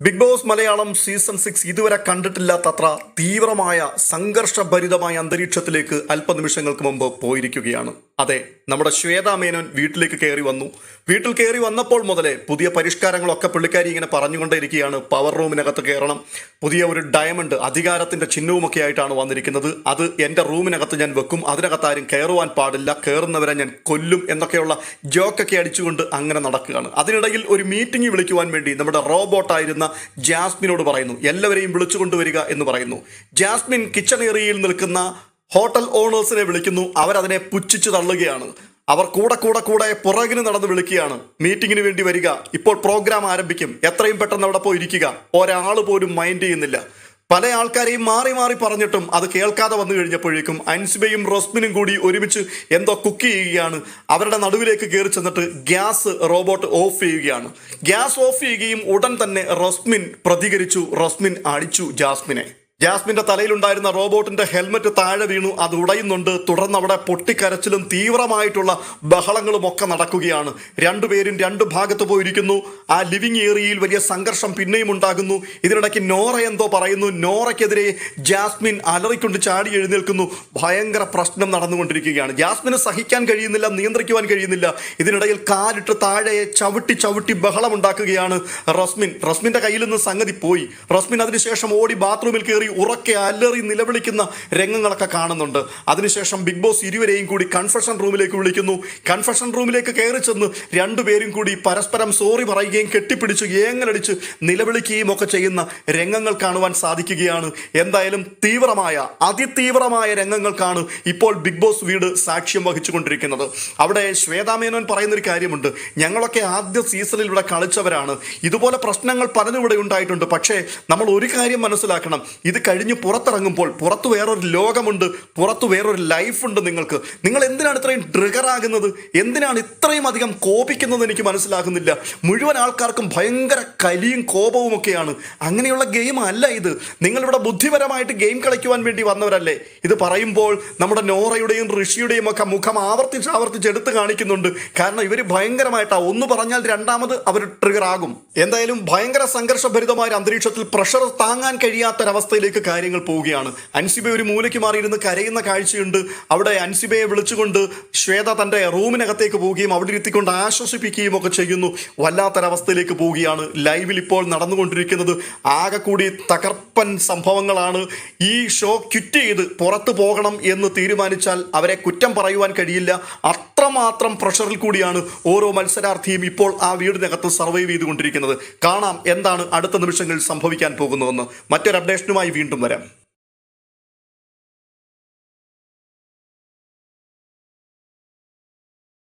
Bigg Boss Malayalam season six ഇതുവരെ കണ്ടിട്ടില്ലാത്തത്ര തീവ്രമായ സംഘർഷഭരിതമായ അന്തരീക്ഷത്തിലേക്ക് അല്പനിമിഷങ്ങൾക്ക് മുമ്പ് പോയിരിക്കുകയാണ്. അതെ നമ്മുടെ ശ്വേതാ മേനോൻ വീട്ടിലേക്ക് കയറി വന്നു. വീട്ടിൽ കയറി വന്നപ്പോൾ മുതലേ പുതിയ പരിഷ്കാരങ്ങളൊക്കെ പുള്ളിക്കാരി ഇങ്ങനെ പറഞ്ഞുകൊണ്ടേയിരിക്കുകയാണ്. പവർ റൂമിനകത്ത് കയറണം. പുതിയ ഒരു ഡയമണ്ട് അധികാരത്തിന്റെ ചിഹ്നവുമൊക്കെ ആയിട്ടാണ് വന്നിരിക്കുന്നത്. അത് എന്റെ റൂമിനകത്ത് ഞാൻ വെക്കും. അതിനകത്ത് ആരും കയറുവാൻ പാടില്ല. കയറുന്നവരെ ഞാൻ കൊല്ലും എന്നൊക്കെയുള്ള ജോക്കൊക്കെ അടിച്ചുകൊണ്ട് അങ്ങനെ നടക്കുകയാണ്. അതിനിടയിൽ ഒരു മീറ്റിംഗ് വിളിക്കുവാൻ വേണ്ടി നമ്മുടെ റോബോട്ടായിരുന്ന ജാസ്മിനോട് പറയുന്നു. എല്ലാവരെയും വിളിച്ചു കൊണ്ടുവരിക എന്ന് പറയുന്നു. ജാസ്മിൻ കിച്ചൺ ഏറിയയിൽ നിൽക്കുന്ന ഹോട്ടൽ ഓണേഴ്സിനെ വിളിക്കുന്നു. അവരതിനെ പുച്ഛിച്ചു തള്ളുകയാണ്. അവർ കൂടെ കൂടെ കൂടെ പുറകിന് നടന്ന് വിളിക്കുകയാണ്. മീറ്റിങ്ങിന് വേണ്ടി വരിക. ഇപ്പോൾ പ്രോഗ്രാം ആരംഭിക്കും. എത്രയും പെട്ടെന്ന് അവിടെ പോയി ഇരിക്കുക. ഒരാൾ പോലും മൈൻഡ് ചെയ്യുന്നില്ല. പല ആൾക്കാരെയും മാറി മാറി പറഞ്ഞിട്ടും അത് കേൾക്കാതെ വന്നു കഴിഞ്ഞപ്പോഴേക്കും അൻസിബയും റോസ്മിനും കൂടി ഒരുമിച്ച് എന്തോ കുക്ക് ചെയ്യുകയാണ്. അവരുടെ നടുവിലേക്ക് കയറി ചെന്നിട്ട് ഗ്യാസ് റോബോട്ട് ഓഫ് ചെയ്യുകയാണ്. ഗ്യാസ് ഓഫ് ചെയ്യുകയും ഉടൻ തന്നെ റോസ്മിൻ പ്രതികരിച്ചു. റോസ്മിൻ അടിച്ചു ജാസ്മിനെ. ജാസ്മിന്റെ തലയിലുണ്ടായിരുന്ന റോബോട്ടിന്റെ ഹെൽമറ്റ് താഴെ വീണു. അത് ഉടയുന്നുണ്ട്. തുടർന്ന് അവിടെ പൊട്ടിക്കരച്ചിലും തീവ്രമായിട്ടുള്ള ബഹളങ്ങളും ഒക്കെ നടക്കുകയാണ്. രണ്ടുപേരും രണ്ട് ഭാഗത്ത് പോയിരിക്കുന്നു. ആ ലിവിംഗ് ഏരിയയിൽ വലിയ സംഘർഷം പിന്നെയും ഉണ്ടാകുന്നു. ഇതിനിടയ്ക്ക് നോറ എന്തോ പറയുന്നു. നോറയ്ക്കെതിരെ ജാസ്മിൻ അലറിക്കൊണ്ട് ചാടി എഴുന്നേൽക്കുന്നു. ഭയങ്കര പ്രശ്നം നടന്നുകൊണ്ടിരിക്കുകയാണ്. ജാസ്മിന് സഹിക്കാൻ കഴിയുന്നില്ല നിയന്ത്രിക്കുവാൻ കഴിയുന്നില്ല. ഇതിനിടയിൽ കാലിട്ട് താഴെ ചവിട്ടി ചവിട്ടി ബഹളം ഉണ്ടാക്കുകയാണ് റസ്മിൻ. റസ്മിന്റെ കയ്യിൽ നിന്ന് സംഗതി പോയി. റസ്മിൻ അതിനുശേഷം ഓടി ബാത്റൂമിൽ കയറി ഉറക്കെ അലറി നിലവിളിക്കുന്ന രംഗങ്ങളൊക്കെ കാണുന്നുണ്ട്. അതിനുശേഷം ബിഗ് ബോസ് ഇരുവരെയും കൂടി കൺഫഷൻ റൂമിലേക്ക് വിളിക്കുന്നു. കൺഫഷൻ റൂമിലേക്ക് കയറി ചെന്ന് രണ്ടുപേരും കൂടി പരസ്പരം സോറി പറയുകയും കെട്ടിപ്പിടിച്ച് ഏങ്ങലടിച്ച് നിലവിളിക്കുകയും ഒക്കെ ചെയ്യുന്ന രംഗങ്ങൾ കാണുവാൻ സാധിക്കുകയാണ്. എന്തായാലും തീവ്രമായ അതിതീവ്രമായ രംഗങ്ങൾക്കാണ് ഇപ്പോൾ ബിഗ് ബോസ് വീട് സാക്ഷ്യം വഹിച്ചുകൊണ്ടിരിക്കുന്നത്. അവിടെ ശ്വേതാമേനോൻ പറയുന്നൊരു കാര്യമുണ്ട്. ഞങ്ങളൊക്കെ ആദ്യ സീസണിൽ ഇവിടെ കളിച്ചവരാണ്. ഇതുപോലെ പ്രശ്നങ്ങൾ പലതും ഇവിടെ ഉണ്ടായിട്ടുണ്ട്. പക്ഷേ നമ്മൾ ഒരു കാര്യം മനസ്സിലാക്കണം. ഇത് കഴിഞ്ഞ് പുറത്തിറങ്ങുമ്പോൾ പുറത്ത് വേറൊരു ലോകമുണ്ട് പുറത്ത് വേറൊരു ലൈഫുണ്ട് നിങ്ങൾക്ക്. നിങ്ങൾ എന്തിനാണ് ഇത്രയും ട്രിഗർ ആകുന്നത് എന്തിനാണ് ഇത്രയും അധികം കോപിക്കുന്നത് എനിക്ക് മനസ്സിലാകുന്നില്ല. മുഴുവൻ ആൾക്കാർക്കും ഭയങ്കര കലിയും കോപവും ഒക്കെയാണ്. അങ്ങനെയുള്ള ഗെയിം അല്ല ഇത്. നിങ്ങളിവിടെ ബുദ്ധിപരമായിട്ട് ഗെയിം കളിക്കുവാൻ വേണ്ടി വന്നവരല്ലേ? ഇത് പറയുമ്പോൾ നമ്മുടെ നോറയുടെയും ഋഷിയുടെയും ഒക്കെ മുഖം ആവർത്തിച്ച് ആവർത്തിച്ച് എടുത്ത് കാണിക്കുന്നുണ്ട്. കാരണം ഇവർ ഭയങ്കരമായിട്ടാ. ഒന്ന് പറഞ്ഞാൽ രണ്ടാമത് അവർ ട്രിഗർ ആകും. എന്തായാലും ഭയങ്കര സംഘർഷഭരിതമായ അന്തരീക്ഷത്തിൽ പ്രഷർ താങ്ങാൻ കഴിയാത്തൊരവസ്ഥയിലേക്ക് കാര്യങ്ങൾ പോവുകയാണ്. അൻസിബ ഒരു മൂലയ്ക്ക് മാറിയിരുന്ന് കരയുന്ന കാഴ്ചയുണ്ട്. അവിടെ അൻസിബയെ വിളിച്ചുകൊണ്ട് ശ്വേത തന്റെ റൂമിനകത്തേക്ക് പോവുകയും അവിടെ ഇരുത്തിക്കൊണ്ട് ആശ്വസിപ്പിക്കുകയും ഒക്കെ ചെയ്യുന്നു. വല്ലാത്തൊരവസ്ഥയിലേക്ക് പോവുകയാണ്. ലൈവിൽ ഇപ്പോൾ നടന്നുകൊണ്ടിരിക്കുന്നത് ആകെ കൂടി തകർപ്പൻ സംഭവങ്ങളാണ്. ഈ ഷോ ക്വിറ്റ് ചെയ്ത് പുറത്തു പോകണം എന്ന് തീരുമാനിച്ചാൽ അവരെ കുറ്റം പറയുവാൻ കഴിയില്ല. അത്രമാത്രം പ്രഷറിൽ കൂടിയാണ് ഓരോ മത്സരാർത്ഥിയും ഇപ്പോൾ ആ വീടിനകത്ത് സർവൈവ് ചെയ്തുകൊണ്ടിരിക്കുന്നത്. കാണാം എന്താണ് അടുത്ത നിമിഷങ്ങളിൽ സംഭവിക്കാൻ പോകുന്നതെന്ന്. മറ്റൊരു അപ്ഡേഷനുമായി വീണ്ടും വരാം.